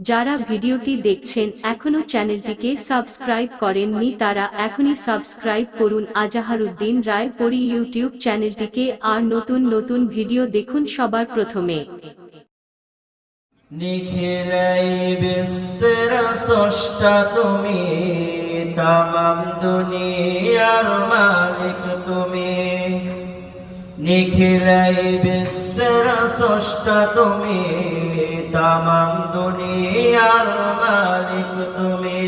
যারা ভিডিওটি দেখছেন এখনও চ্যানেলটিকে সাবস্ক্রাইব করেননি তারা এখনই সাবস্ক্রাইব করুন। আজাহারুদ্দিন রায় পরি ইউটিউব চ্যানেলটিকে আর নতুন নতুন ভিডিও দেখুন সবার প্রথমে। নিখিলাই বিশ্বের স্রষ্টা, তুমি তামাম দুনিয়ার মালিক, তুমি। নিখিলাই বিশ্বের স্রষ্টা তুমি, তামাম দুনিয়ার মালিক তুমি।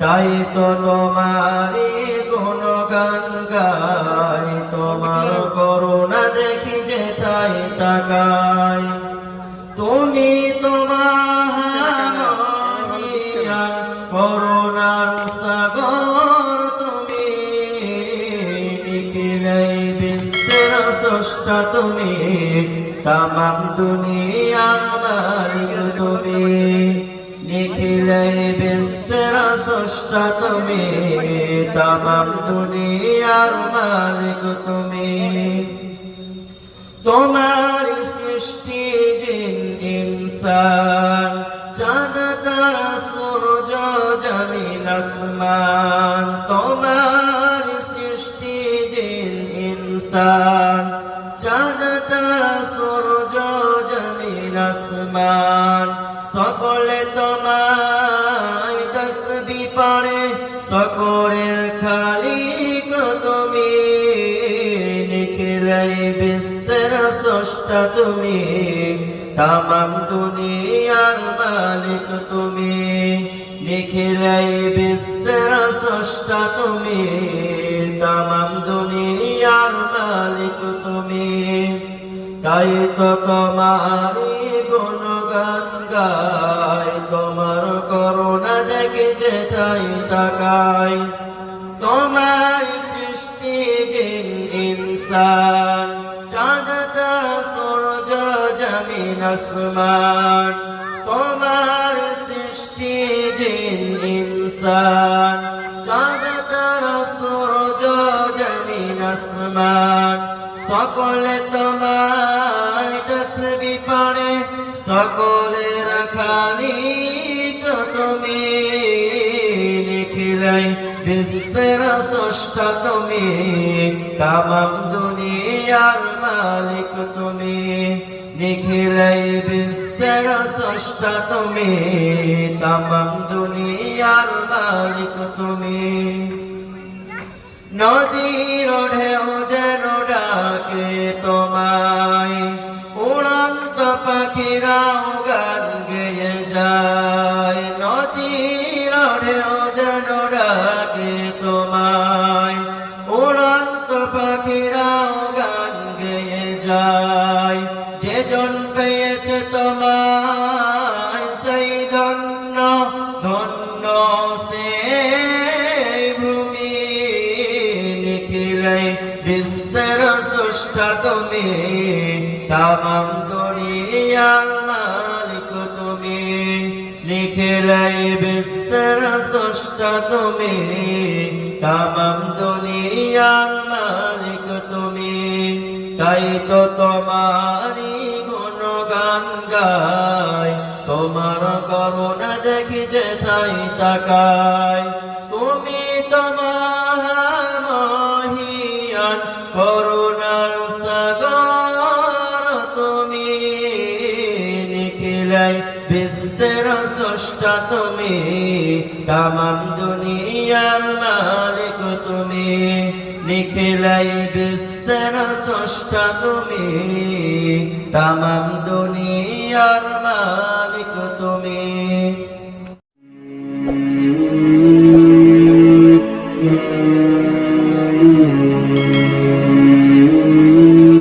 তাই তো তোমারই গুণগান গাই, তোমার করুণা দেখি যে তাই তাকাই। তুমি স্রষ্টা তুমি তামাম দুনিয়ার তুমি নিখিলাই বিশ্বের স্রষ্টা তুমি, তামাম দুনিয়ার মালিক তুমি তোমার সৃষ্টি জিন, ইনসান চাঁদ তারা সূর্য, জমিন, আসমান। তোমার সৃষ্টি জিন, ইনসান চাঁদ তারা সূর্য জমিন আসমান। সকলে তোমায় তসবি পড়ে, সকলের খালিক তুমি। নিখিলাই বিশ্বের স্রষ্টা তুমি, তামাম দুনিয়ার মালিক তুমি। নিখিলাই বিশ্বের স্রষ্টা তুমি, তামাম দুনিয়ার তাই তো তোমারই গুণগান গাই, তোমার করুণা দেখে যেটাই তাকাই তোমার সৃষ্টি জিন ইনসান চাঁদ সূর্য জমিন আসমান, তোমার সৃষ্টি জিন ইনসান চাঁদ সূর্য জমিন আসমান সকলে তোমায় তসবি পড়ে সকলের খালিক তুমি নিখিলাই বিশ্বের স্রষ্টা তুমি, তামাম দুনিয়ার মালিক তুমি নিখিলাই বিশ্বের স্রষ্টা তুমি, তামাম দুনিয়ার মালিক তুমি। নদীর ঢেউ যেন ডাকে তোমায়। উড়ন্ত পাখিরাও গান গেয়ে যায়। নদীর যেন ডাকে তোমায়। উড়ন্ত পাখিরাও গান গেয়ে যায়। যে জন পেয়েছে তোমায়, সেই ধন্য ধন্য সে ভূমি নিখিলাই বিশ্বের স্রষ্টা তুমি, তামাম দুনিয়ার মালিক তুমি। নিখিলাই বিশ্বের স্রষ্টা তুমি, তামাম দুনিয়ার মালিক তুমি। তাই তো তোমারই গুণগান গায় তোমার করুণা দেখি যে তাই তাকায়। বিশ্বের স্রষ্টা তুমি, তামাম দুনিয়ার মালিক তুমি। নিখিলাই বিশ্বের স্রষ্টা তুমি, তামাম দুনিয়ার মালিক তুমি।